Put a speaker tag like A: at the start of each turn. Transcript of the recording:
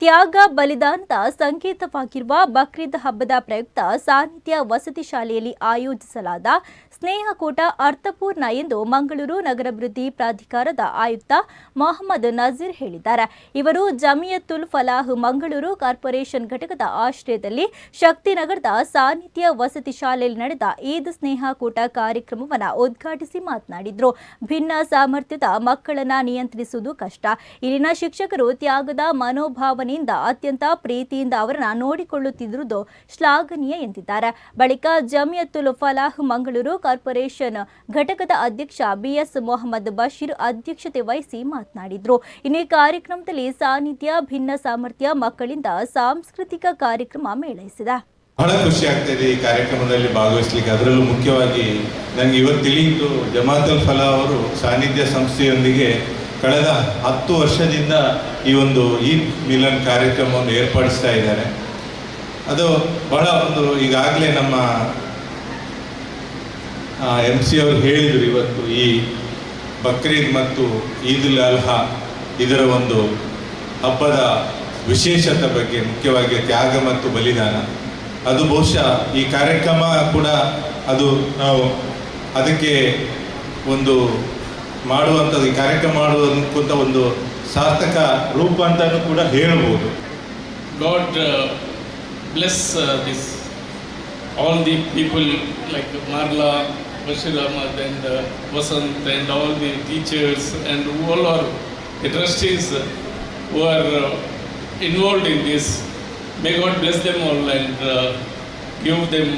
A: ತ್ಯಾಗ ಬಲಿದಾನದ ಸಂಕೇತವಾಗಿರುವ ಬಕ್ರೀದ್ ಹಬ್ಬದ ಪ್ರಯುಕ್ತ ಸಾನ್ನಿಧ್ಯ ವಸತಿ ಶಾಲೆಯಲ್ಲಿ ಆಯೋಜಿಸಲಾದ ಸ್ನೇಹಕೂಟ ಅರ್ಥಪೂರ್ಣ ಎಂದು ಮಂಗಳೂರು ನಗರಾಭಿವೃದ್ಧಿ ಪ್ರಾಧಿಕಾರದ ಆಯುಕ್ತ ಮೊಹಮ್ಮದ್ ನಜೀರ್ ಹೇಳಿದ್ದಾರೆ. ಇವರು ಜಮಿಯತ್ತುಲ್ ಫಲಾಹ್ ಮಂಗಳೂರು ಕಾರ್ಪೊರೇಷನ್ ಘಟಕದ ಆಶ್ರಯದಲ್ಲಿ ಶಕ್ತಿನಗರದ ಸಾನ್ನಿಧ್ಯ ವಸತಿ ಶಾಲೆಯಲ್ಲಿ ನಡೆದ ಈದ್ ಸ್ನೇಹಕೂಟ ಕಾರ್ಯಕ್ರಮವನ್ನು ಉದ್ಘಾಟಿಸಿ ಮಾತನಾಡಿದರು. ಭಿನ್ನ ಸಾಮರ್ಥ್ಯದ ಮಕ್ಕಳನ್ನ ನಿಯಂತ್ರಿಸುವುದು ಕಷ್ಟ. ಇಲ್ಲಿನ ಶಿಕ್ಷಕರು ತ್ಯಾಗದ ಮನೋಭಾವನೆಯಿಂದ ಅತ್ಯಂತ ಪ್ರೀತಿಯಿಂದ ಅವರನ್ನ ನೋಡಿಕೊಳ್ಳುತ್ತಿರುವುದು ಶ್ಲಾಘನೀಯ ಎಂದಿದ್ದಾರೆ. ಬಳಿಕ ಜಮಿಯತ್ತುಲ್ ಫಲಾಹ್ ಮಂಗಳೂರು ಕಾರ್ಪೊರೇಷನ್ ಘಟಕದ ಅಧ್ಯಕ್ಷ ಬಿಎಸ್ ಮೊಹಮ್ಮದ್ ಬಶೀರ್ ಅಧ್ಯಕ್ಷತೆ ವಹಿಸಿ ಮಾತನಾಡಿದರು. ಇನ್ನು ಕಾರ್ಯಕ್ರಮದಲ್ಲಿ ಸಾನ್ನಿಧ್ಯ, ಭಿನ್ನ ಸಾಮರ್ಥ್ಯ, ಮಕ್ಕಳಿಂದ ಸಾಂಸ್ಕೃತಿಕ ಕಾರ್ಯಕ್ರಮ ಮೇಳೈಸಿದೆ.
B: ಬಹಳ ಖುಷಿ ಆಗ್ತಾ ಇದೆ ಈ ಕಾರ್ಯಕ್ರಮದಲ್ಲಿ ಭಾಗವಹಿಸಲಿಕ್ಕೆ. ಅದರಲ್ಲೂ ಮುಖ್ಯವಾಗಿ ನನಗೆ ಇವತ್ತು ತಿಳಿಯಿತು ಜಮಾತಲ್ ಫಲಾ ಅವರು ಸಾನ್ನಿಧ್ಯ ಸಂಸ್ಥೆಯೊಂದಿಗೆ ಕಳೆದ ಹತ್ತು ವರ್ಷದಿಂದ ಈ ಒಂದು ಈದ್ ಮಿಲನ್ ಕಾರ್ಯಕ್ರಮವನ್ನು ಏರ್ಪಡಿಸ್ತಾ ಇದ್ದಾರೆ. ಅದು ಬಹಳ ಒಂದು ಈಗಾಗಲೇ ನಮ್ಮ ಎಂ ಸಿ ಅವರು ಹೇಳಿದರು ಇವತ್ತು ಈ ಬಕ್ರೀದ್ ಮತ್ತು ಈದ್ ಉಲ್ ಅಲ್ಹಾ ಇದರ ಒಂದು ಹಬ್ಬದ ವಿಶೇಷತೆ ಬಗ್ಗೆ, ಮುಖ್ಯವಾಗಿ ತ್ಯಾಗ ಮತ್ತು ಬಲಿದಾನ. ಅದು ಬಹುಶಃ ಈ ಕಾರ್ಯಕ್ರಮ ಕೂಡ ಅದು ನಾವು ಅದಕ್ಕೆ ಒಂದು ಮಾಡುವಂಥದ್ದು ಕಾರ್ಯಕ್ರಮ ಮಾಡುವಂಥ ಒಂದು ಸಾರ್ಥಕ ರೂಪ ಅಂತಲೂ ಕೂಡ ಹೇಳ್ಬೋದು
C: god bless this all the people like ಮಾರ್ಲಾ uh, and all the teachers, and all our the trustees who are uh, involved in this. May God bless them all and uh, give them